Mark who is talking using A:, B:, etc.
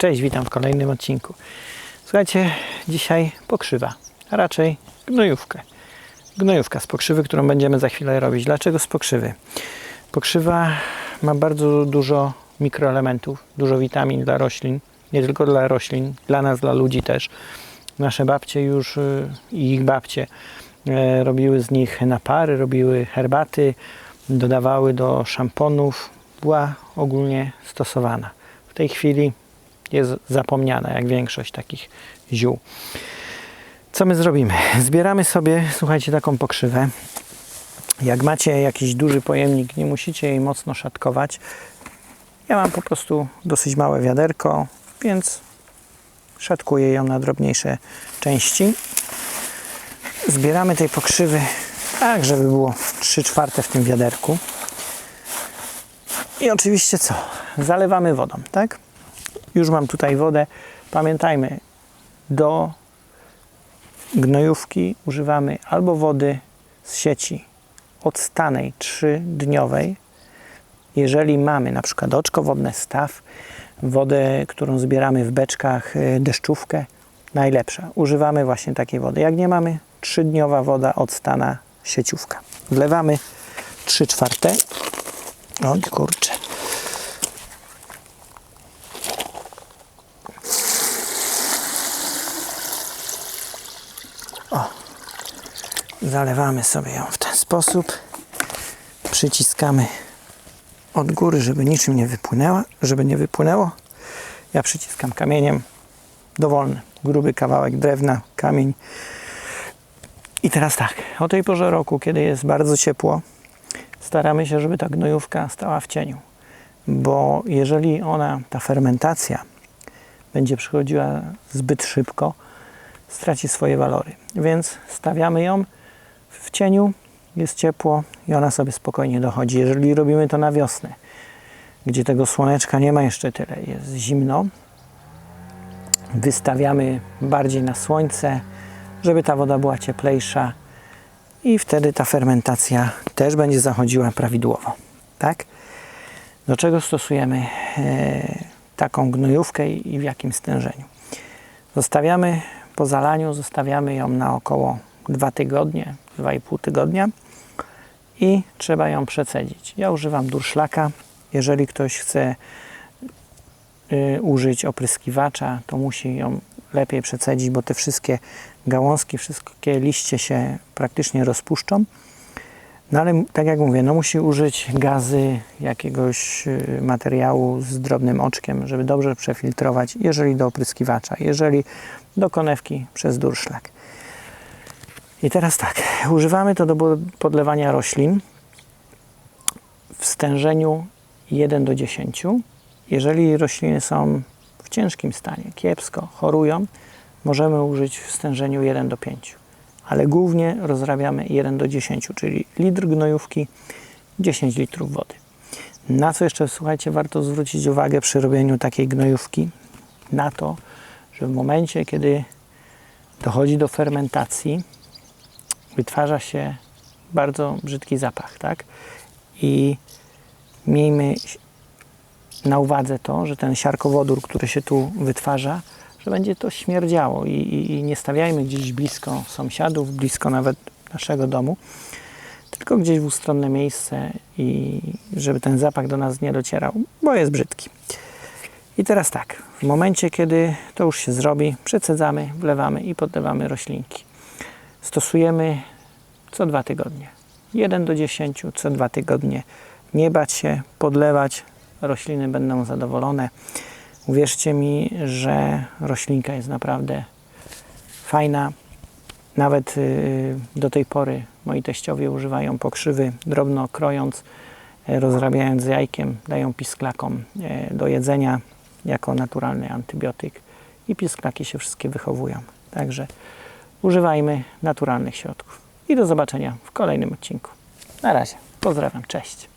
A: Cześć, witam w kolejnym odcinku. Słuchajcie, dzisiaj pokrzywa, a raczej gnojówkę. Gnojówka z pokrzywy, którą będziemy za chwilę robić. Dlaczego z pokrzywy? Pokrzywa ma bardzo dużo mikroelementów, dużo witamin dla roślin, nie tylko dla roślin, dla nas, dla ludzi też. Nasze babcie już y, i ich babcie e, robiły z nich napary, robiły herbaty, dodawały do szamponów, była ogólnie stosowana. W tej chwili jest zapomniana, jak większość takich ziół. Co my zrobimy? Zbieramy sobie, słuchajcie, taką pokrzywę. Jak macie jakiś duży pojemnik, nie musicie jej mocno szatkować. Ja mam po prostu dosyć małe wiaderko, więc szatkuję ją na drobniejsze części. Zbieramy tej pokrzywy tak, żeby było 3 czwarte w tym wiaderku. I oczywiście co? Zalewamy wodą, tak? Już mam tutaj wodę. Pamiętajmy, do gnojówki używamy albo wody z sieci odstanej 3-dniowej. Jeżeli mamy na przykład oczko wodne, staw, wodę, którą zbieramy w beczkach, y, deszczówkę, najlepsza. Używamy właśnie takiej wody. Jak nie mamy, 3-dniowa woda odstana sieciówka. Wlewamy 3 czwarte. O kurczę. Zalewamy sobie ją w ten sposób. Przyciskamy od góry, żeby niczym nie wypłynęła, żeby nie wypłynęło. Ja przyciskam kamieniem dowolny, gruby kawałek drewna, kamień. I teraz tak, o tej porze roku, kiedy jest bardzo ciepło, staramy się, żeby ta gnojówka stała w cieniu. Bo jeżeli ona, ta fermentacja będzie przychodziła zbyt szybko, straci swoje walory. Więc stawiamy ją w cieniu, jest ciepło i ona sobie spokojnie dochodzi. Jeżeli robimy to na wiosnę, gdzie tego słoneczka nie ma jeszcze tyle, jest zimno, wystawiamy bardziej na słońce, żeby ta woda była cieplejsza i wtedy ta fermentacja też będzie zachodziła prawidłowo. Tak? Do czego stosujemy e, taką gnojówkę i w jakim stężeniu? Zostawiamy po zalaniu, zostawiamy ją na około 2 tygodnie, 2,5 tygodnia i trzeba ją przecedzić. Ja używam durszlaka. Jeżeli ktoś chce y, użyć opryskiwacza, to musi ją lepiej przecedzić, bo te wszystkie gałązki, wszystkie liście się praktycznie rozpuszczą. No ale tak jak mówię, no musi użyć gazy, jakiegoś y, materiału z drobnym oczkiem, żeby dobrze przefiltrować, jeżeli do opryskiwacza, jeżeli do konewki przez durszlak. I teraz tak, używamy to do podlewania roślin w stężeniu 1 do 10. Jeżeli rośliny są w ciężkim stanie, kiepsko, chorują, możemy użyć w stężeniu 1 do 5. Ale głównie rozrabiamy 1 do 10, czyli litr gnojówki, 10 litrów wody. Na co jeszcze, słuchajcie, warto zwrócić uwagę przy robieniu takiej gnojówki? Na to, że w momencie, kiedy dochodzi do fermentacji, wytwarza się bardzo brzydki zapach, tak? I miejmy na uwadze to, że ten siarkowodór, który się tu wytwarza, że będzie to śmierdziało i, i, i nie stawiajmy gdzieś blisko sąsiadów, blisko nawet naszego domu, tylko gdzieś w ustronne miejsce i żeby ten zapach do nas nie docierał, bo jest brzydki. I teraz tak, w momencie, kiedy to już się zrobi, przecedzamy, wlewamy i podlewamy roślinki stosujemy co dwa tygodnie. 1 do 10 co dwa tygodnie. Nie bać się, podlewać, rośliny będą zadowolone. Uwierzcie mi, że roślinka jest naprawdę fajna. Nawet y, do tej pory moi teściowie używają pokrzywy, drobno krojąc, e, rozrabiając z jajkiem, dają pisklakom e, do jedzenia jako naturalny antybiotyk i pisklaki się wszystkie wychowują. Także używajmy naturalnych środków. I do zobaczenia w kolejnym odcinku. Na razie. Pozdrawiam. Cześć.